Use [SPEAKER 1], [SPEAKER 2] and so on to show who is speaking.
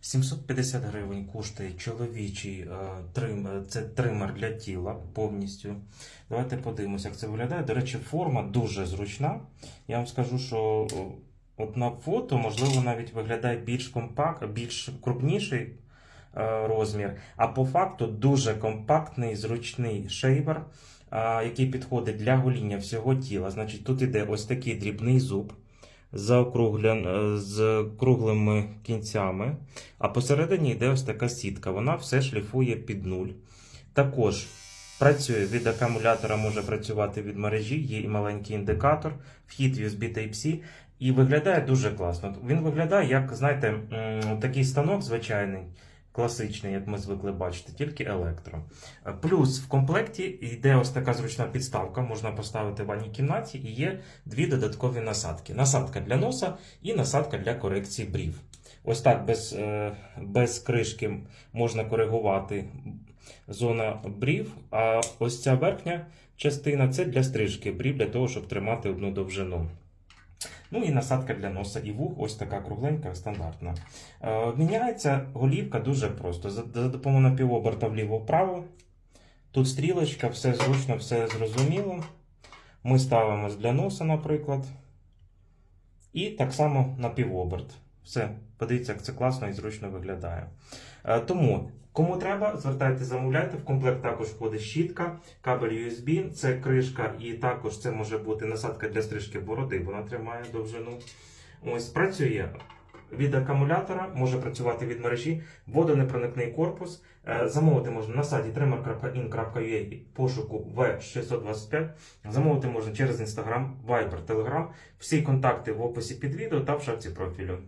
[SPEAKER 1] 750 гривень коштує чоловічий е, трим, е, це тример для тіла повністю. Давайте подивимося, як це виглядає. До речі, форма дуже зручна. Я вам скажу, що о, от на фото, можливо, навіть виглядає більш компакт, більш крупніший е, розмір. А по факту дуже компактний, зручний шейвер, е, який підходить для гоління всього тіла. Значить, тут іде ось такий дрібний зуб е, з круглими кінцями, а посередині йде ось така сітка. Вона все шліфує під нуль. Також працює від акумулятора, може працювати від мережі, є і маленький індикатор, вхід USB Type-C. І виглядає дуже класно. Він виглядає, як, знаєте, такий станок звичайний, класичний, як ми звикли бачити, тільки електро. Е, Плюс в комплекті йде ось така зручна підставка, можна поставити в ванній кімнаті, і є дві додаткові насадки: насадка для носа і насадка для корекції брів. Ось так без, е, без кришки можна коригувати зона брів, а ось ця верхня частина це для стрижки брів, для того, щоб тримати одну довжину. Ну і насадка для носа і вух, ось така кругленька, стандартна. Е, міняється голівка дуже просто. За, допомогою напівоберта вліво-вправо. Тут стрілочка, все зручно, все зрозуміло. Ми ставимо для носа, наприклад. І так само напівоберт. Все, подивіться, як це класно і зручно виглядає. Е, Тому, кому треба, звертайте, замовляйте. В комплект також входить щітка, кабель USB, це кришка, і також це може бути насадка для стрижки бороди, вона тримає довжину. Ось працює від акумулятора, може працювати від мережі, водонепроникний корпус. Е, Замовити можна на сайті trimmer.in.ua пошуку V625. Замовити можна через Instagram, Viber, Telegram. Всі контакти в описі під відео та в шапці профілю.